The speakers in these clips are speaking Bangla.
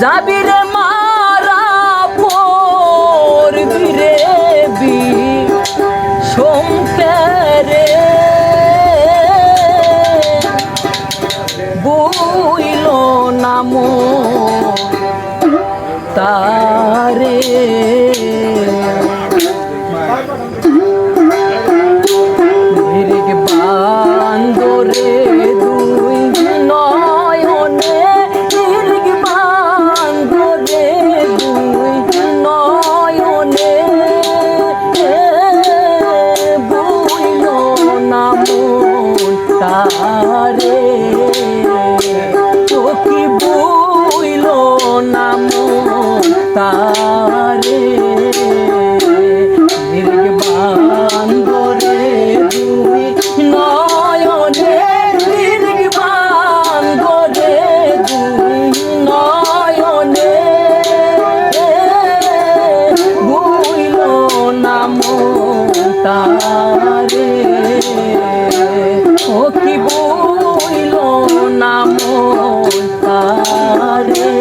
যাবিরে মারা পর রে বি সোমকারে বইল নাম তারে তারে। ও কি বইল নাম তারে।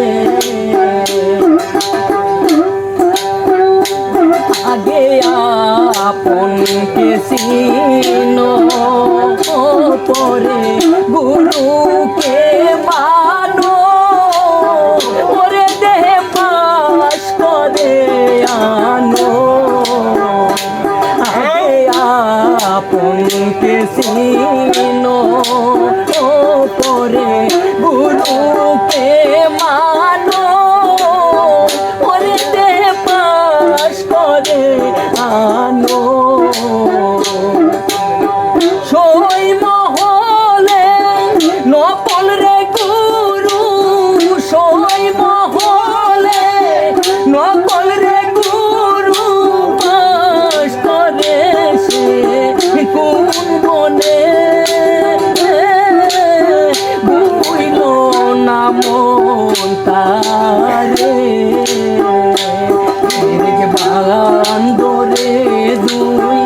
আগে আপনকে চিনো পরে গুরুকে সই মহলে, নকল রে গুরু সই মহলে, নকল রে গুরু, বাস করে সে কোন বনে বুইল নাম তারে, এদিকে বান্দরে দুই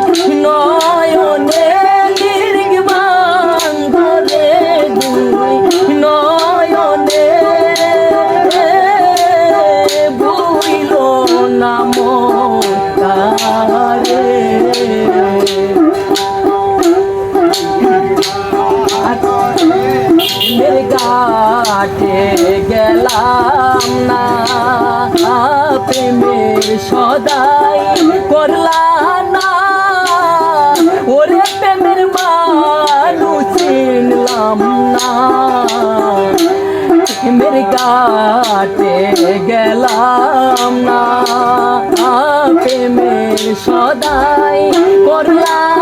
গেলাম না। প্রেমের সদাই করলা না। ওরে প্রেমের মানু চিনলাম না। প্রেমের গাটে গেলাম না। প্রেমের সদাই করলা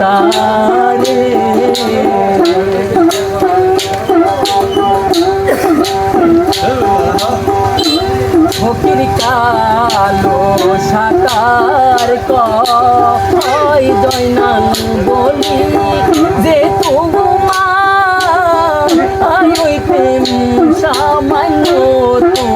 তারে ফকির কালো সাকার কয় দয়নান বলি যে তোমার আয় প্রেম সামান্য তো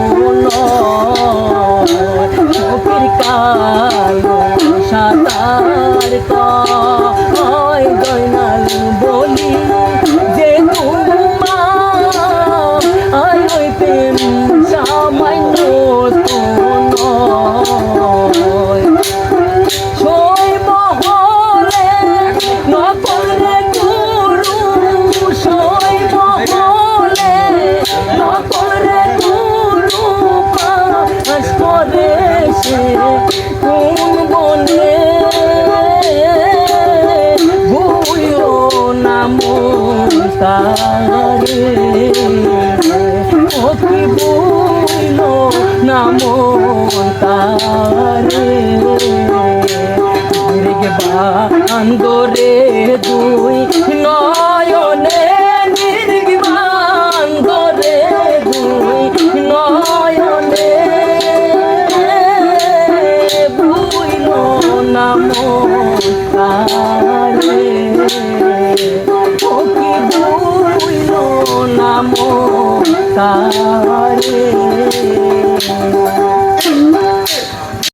তারে কি ভুলো নাম তারে বান্দরে দুই নয়নে নির্গ বান্দরে দুই নয়নে ভুইল নাম তারে ভুইল নাম তারে